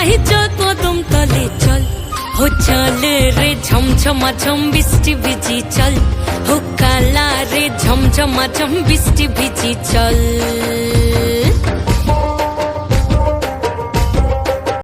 যাই চল কদম তলে চল হো চল রে ঝমঝমা ঝম বৃষ্টি ভিজি চল হো কালা রে ঝমঝমা ঝম বৃষ্টি ভিজি চল